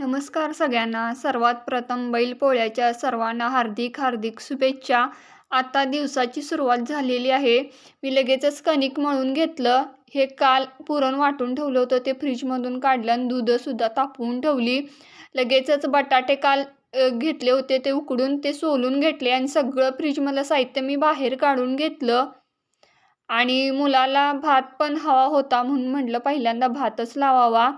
नमस्कार सगळ्यांना. सर्वात प्रथम बैलपोळ्याच्या सर्वांना हार्दिक हार्दिक शुभेच्छा. आता दिवसाची सुरुवात झालेली आहे. मी लगेचच कणिक मळून घेतलं. हे काल पुरण वाटून ठेवलं होतं. ते फ्रीजमधून काढलं आणि दूधसुद्धा तापवून ठेवली. लगेचच बटाटे काल घेतले होते. ते उकडून ते सोलून घेतले आणि सगळं फ्रीजमधलं साहित्य मी बाहेर काढून घेतलं. आणि मुलाला भात पण हवा होता म्हणून म्हटलं पहिल्यांदा भातच लावावा.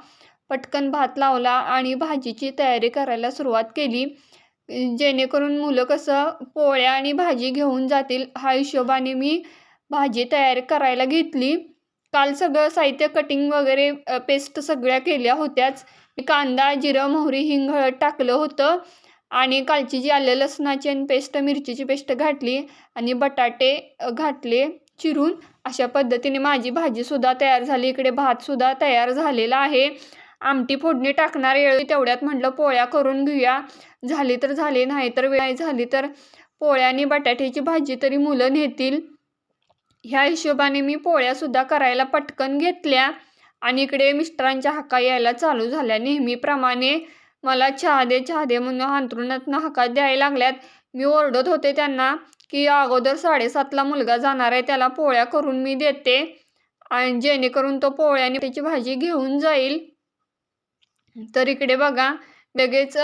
पटकन भात लावला आणि भाजीची तयारी करायला सुरुवात केली. जेणेकरून मुलं कसं पोळ्या आणि भाजी घेऊन जातील हा हिशोबाने मी भाजी तयार करायला घेतली. काल सगळं साहित्य कटिंग वगैरे पेस्ट सगळ्या केल्या होत्याच. मी कांदा जिरं मोहरी हिंग हळद टाकलं होतं आणि कालची जी आलं लसणाची आणि पेस्ट मिरचीची पेस्ट घातली आणि बटाटे घातले चिरून. अशा पद्धतीने माझी भाजीसुद्धा तयार झाली. इकडे भातसुद्धा तयार झालेला आहे. आमटी फोडणी टाकणार येळी तेवढ्यात म्हटलं पोळ्या करून घेऊया. झाली तर झाली नाही तर वेळ नाही झाली तर पोळ्या आणि बटाट्याची भाजी तरी मुलं नेतील. ह्या हिशोबाने मी पोळ्यासुद्धा करायला पटकन घेतल्या आणि इकडे मिस्टरांच्या हाका यायला चालू झाल्या. नेहमीप्रमाणे मला चहा दे चहा दे म्हणून अंतरुणातनं हाका द्यायला लागल्यात. मी ओरडत होते त्यांना की अगोदर साडेसातला मुलगा जाणार आहे त्याला पोळ्या करून मी देते. आणि जेणेकरून तो पोळ्याने त्याची भाजी घेऊन जाईल. तर इकडे बघा लगेच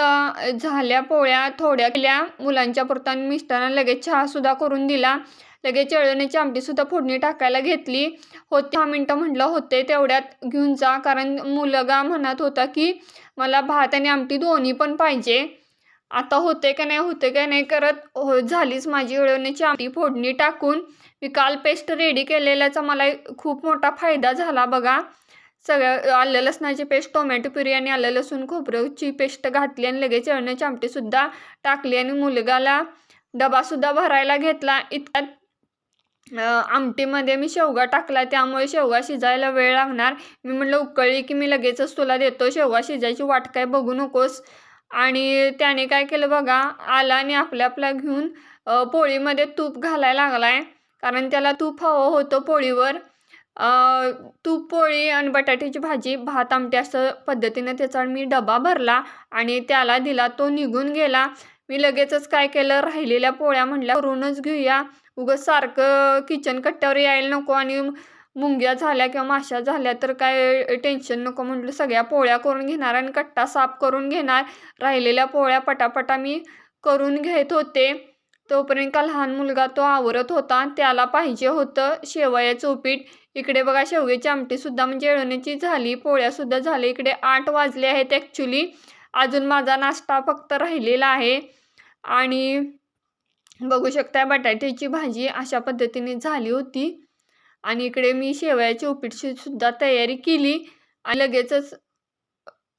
झाल्या पोळ्या थोड्या केल्या मुलांच्या पुरता आणि मिस्टरांना लगेच चहासुद्धा करून दिला. लगेच चळण्याची आमटीसुद्धा फोडणी टाकायला घेतली. होते दहा मिनटं म्हटलं होते तेवढ्यात घेऊन जा कारण मुलगा म्हणत होता की मला भात आणि आमटी दोन्ही पण पाहिजे. आता होते का नाही होते का नाही करत हो झालीच माझी एळवण्याची आमटी फोडणी टाकून. मी काल पेस्ट रेडी केलेल्याचा मला खूप मोठा फायदा झाला बघा. सगळं आलं लसणाची पेस्ट टोमॅटो प्युरी आणि आलं लसूण खोबऱ्याची पेस्ट घातली आणि लगेच एळण्याची आमटीसुद्धा टाकली आणि मुलगाला डबासुद्धा भरायला घेतला. इतक्यात आमटीमध्ये मी शेवगा टाकला. त्यामुळे शेवगा शिजायला वेळ लागणार. मी म्हटलं उकळली की मी लगेचच तुला देतो. शेवगा शिजायची वाट काय बघू नकोस. आणि त्याने काय केलं बघा आला आणि आपल्या आपल्या घेऊन पोळीमध्ये तूप घालायला लागलाय. कारण त्याला तूप हवं होतं पोळीवर. तूप पोळी आणि बटाट्याची भाजी भात आमटी असं पद्धतीने त्याचा मी डबा भरला आणि त्याला दिला. तो निघून गेला. मी लगेचच काय केलं? राहिलेल्या पोळ्या म्हणल्या करूनच घेऊया. उगं सारखं किचन कट्ट्यावर यायला नको आणि मुंग्या झाल्या किंवा माशा झाल्या तर काय टेन्शन नको म्हटलं. सगळ्या पोळ्या करून घेणार आणि कट्टा साफ करून घेणार. राहिलेल्या पोळ्या पटापटा मी करून घेत होते. तोपर्यंत का लहान मुलगा तो आवरत होता. त्याला पाहिजे होतं शेवयाचं उपीट. इकडे बघा शेवग्याची आमटीसुद्धा म्हणजे येळवण्याची झाली. पोळ्यासुद्धा झाली इकडे आठ वाजले आहेत ॲक्च्युली अजून माझा नाश्ता फक्त राहिलेला आहे. आणि बघू शकता बटाट्याची भाजी अशा पद्धतीने झाली होती. आणि इकडे मी शेवयाची उपीटची सुद्धा तयारी केली. आणि लगेचच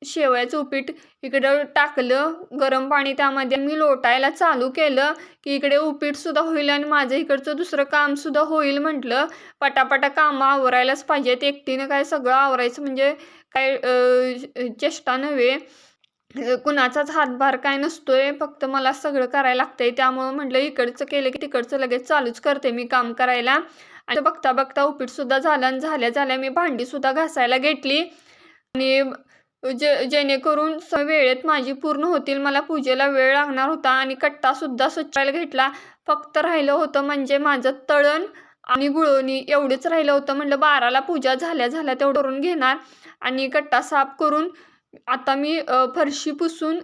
शेवयाचं उपीट इकडं टाकलं गरम पाणी त्यामध्ये मी लोटायला चालू केलं की इकडे उपीटसुद्धा होईल आणि माझं इकडचं दुसरं कामसुद्धा होईल म्हटलं. पटापटा कामं आवरायलाच पाहिजेत. एकटीनं काय सगळं आवरायचं म्हणजे काय चेष्टा नव्हे. कुणाचाच हातभार काय नसतोय. फक्त मला सगळं करायला लागतंय. त्यामुळं म्हटलं इकडचं केलं की तिकडचं लगेच चालूच करते मी काम करायला. आणि बघता बघता उपीटसुद्धा झालं आणि झाल्या झाल्या मी भांडीसुद्धा घासायला घेतली. आणि जे जेणेकरून स वेळेत माझी पूर्ण होतील मला पूजेला वेळ लागणार होता आणि कट्टासुद्धा स्वच्छायला घेतला. फक्त राहिलं होतं म्हणजे माझं तळण आणि गुळवणी एवढंच राहिलं होतं. म्हटलं बाराला पूजा झाल्या झाल्या तेवढं करून घेणार आणि कट्टा साफ करून आता मी फरशी पुसून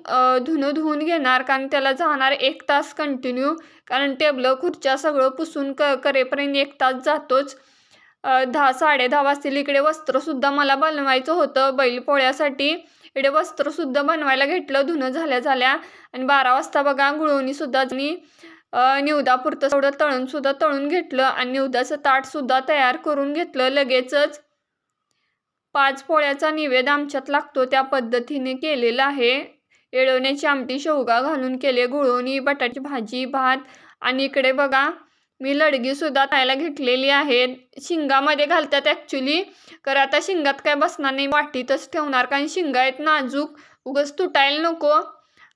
धुणं धुवून घेणार कारण त्याला जाणार एक तास कंटिन्यू कारण टेबलं खुर्च्या सगळं पुसून क करेपर्यंत एक तास जातोच. दहा साडे दहा वाजतील. इकडे वस्त्रसुद्धा मला बनवायचं होतं. बैलपोळ्यासाठी इकडे वस्त्रसुद्धा बनवायला घेतलं. धुणं झाल्या झाल्या. आणि बारा वाजता बघा गुळवणीसुद्धा मी निवदापुरतं थोडं तळूनसुद्धा तळून घेतलं. आणि निवदाचं ताटसुद्धा तयार करून घेतलं. लगेचच पाच पोळ्याचा निवेद आमच्यात लागतो. त्या पद्धतीने केलेला आहे. येळवण्याची आमटी शेवगा घालून केले. गुळवणी बटाट्याची भाजी भात आणि इकडे बघा मी लडगीसुद्धा खायला घेतलेली आहे. शिंगामध्ये घालतात ॲक्च्युली तर आता शिंगात काय बसणार नाही. वाटीतच ठेवणार. कारण शिंगा आहेत नाजूक. उगच तुटायला नको.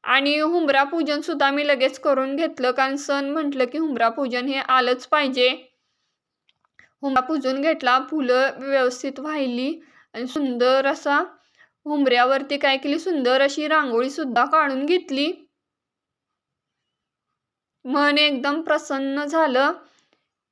आणि हुंबरा पूजनसुद्धा मी लगेच करून घेतलं. कारण सण म्हटलं की हुंबरा पूजन हे आलंच पाहिजे. हुंबरा पूजून घेतला. फुलं व्यवस्थित वाहिली आणि सुंदर असा हुंबऱ्यावरती काय केली? सुंदर अशी रांगोळीसुद्धा काढून घेतली. मन एकदम प्रसन्न झालं.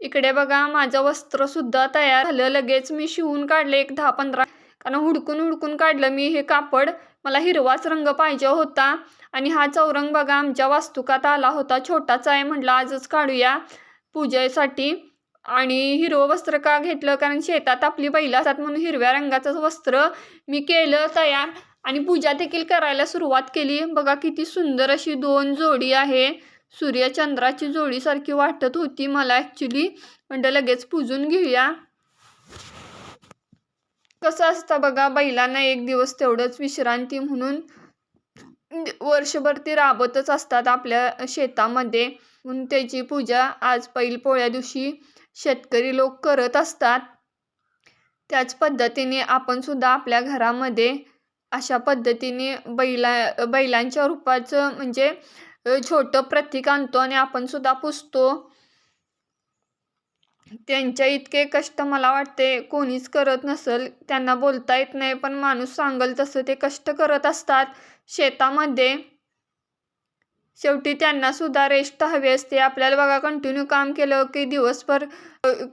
इकडे बघा माझं वस्त्रसुद्धा तयार झालं. लगेच मी शिवून काढले एक दहा पंधरा कारण हुडकून हुडकून काढलं मी हे कापड. मला हिरवाच रंग पाहिजे होता. आणि हा चौरंग बघा आमच्या वास्तुकात आला होता. छोटाचा आहे म्हटलं आजच काढूया पूजेसाठी. आणि हिरवं वस्त्र का घेतलं? कारण शेतात आपली बैल असतात म्हणून हिरव्या रंगाचं वस्त्र मी केलं तयार. आणि पूजा देखील करायला सुरुवात केली. बघा किती सुंदर अशी दोन जोडी आहे. सूर्यचंद्राची जोडीसारखी वाटत होती. मला ॲक्च्युली म्हणजे लगेच पूजून घेऊया. कसं असतं बघा बैलांना एक दिवस तेवढंच विश्रांती म्हणून वर्षभर ते राबतच असतात आपल्या शेतामध्ये. म्हणून त्याची पूजा आज पहिल पोळ्या दिवशी शेतकरी लोक करत असतात. त्याच पद्धतीने आपण सुद्धा आपल्या घरामध्ये अशा पद्धतीने बैला बैलांच्या रूपाचं म्हणजे छोटं प्रतीक आणतो आणि आपण सुद्धा पुसतो. त्यांच्या इतके कष्ट मला वाटते कोणीच करत नसेल त्यांना बोलता येत नाही पण माणूस सांगल तसं ते कष्ट करत असतात. शेतामध्ये शेवटी त्यांना सुद्धा रेस्ट हवी असते. आपल्याला बघा कंटिन्यू काम केलं की दिवसभर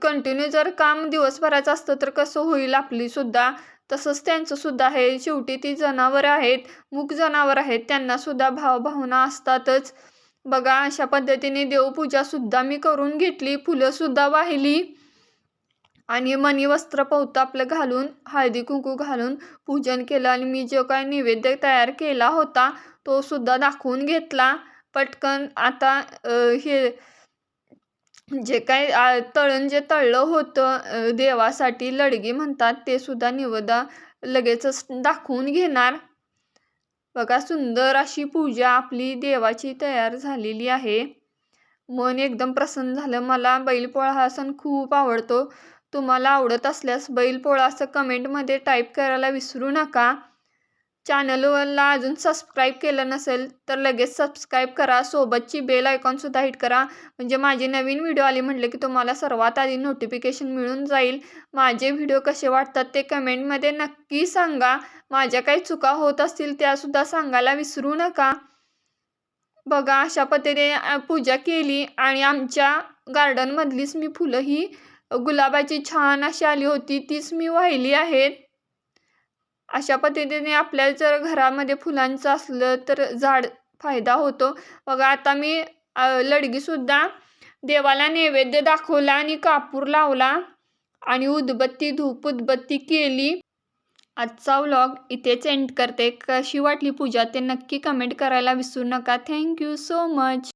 कंटिन्यू जर काम दिवसभराचं असतं तर कसं होईल आपली सुद्धा? तसंच त्यांचं सुद्धा आहे शेवटी ती जनावरं आहेत मूक जनावर आहेत त्यांना सुद्धा भावभावना असतातच. बघा अशा पद्धतीने देवपूजासुद्धा मी करून घेतली फुलंसुद्धा वाहिली. आणि मणी वस्त्र पवतं आपलं घालून हळदी कुंकू घालून पूजन केलं आणि मी जो काय नैवेद्य तयार केला होता तो सुद्धा दाखवून घेतला. पटकन आता हे जे काय तळण जे तळलं होतं देवासाठी लडगी म्हणतात ते सुद्धा निवदा लगेचच दाखवून घेणार. बघा सुंदर अशी पूजा आपली देवाची तयार झालेली आहे. मन एकदम प्रसन्न झालं. मला बैलपोळा हा सण खूप आवडतो. तुम्हाला आवडत असल्यास बैलपोळा असं कमेंटमध्ये टाईप करायला विसरू नका. चॅनलवरला अजून सबस्क्राईब केलं नसेल तर लगेच सबस्क्राईब करा. सोबतची बेल आयकॉनसुद्धा हिट करा. म्हणजे माझे नवीन व्हिडिओ आले म्हटले की तुम्हाला सर्वात आधी नोटिफिकेशन मिळून जाईल. माझे व्हिडिओ कसे वाटतात ते कमेंटमध्ये नक्की सांगा. माझ्या काही चुका होत असतील त्यासुद्धा सांगायला विसरू नका. बघा अशा पद्धतीने पूजा केली आणि आमच्या गार्डनमधलीच मी फुलं ही गुलाबाची छान अशी आली होती तीच मी वाहिली आहेत. अशा पद्धतीने आपल्या जर घरामध्ये फुलांचं असलं तर झाड फायदा होतो. बघा आता मी लडगीसुद्धा देवाला नैवेद्य दाखवला आणि कापूर लावला आणि उदबत्ती धूप उदबत्ती केली. आजचा व्लॉग इथेच एंड करते. कशी वाटली पूजा ते नक्की कमेंट करायला विसरू नका. Thank you so much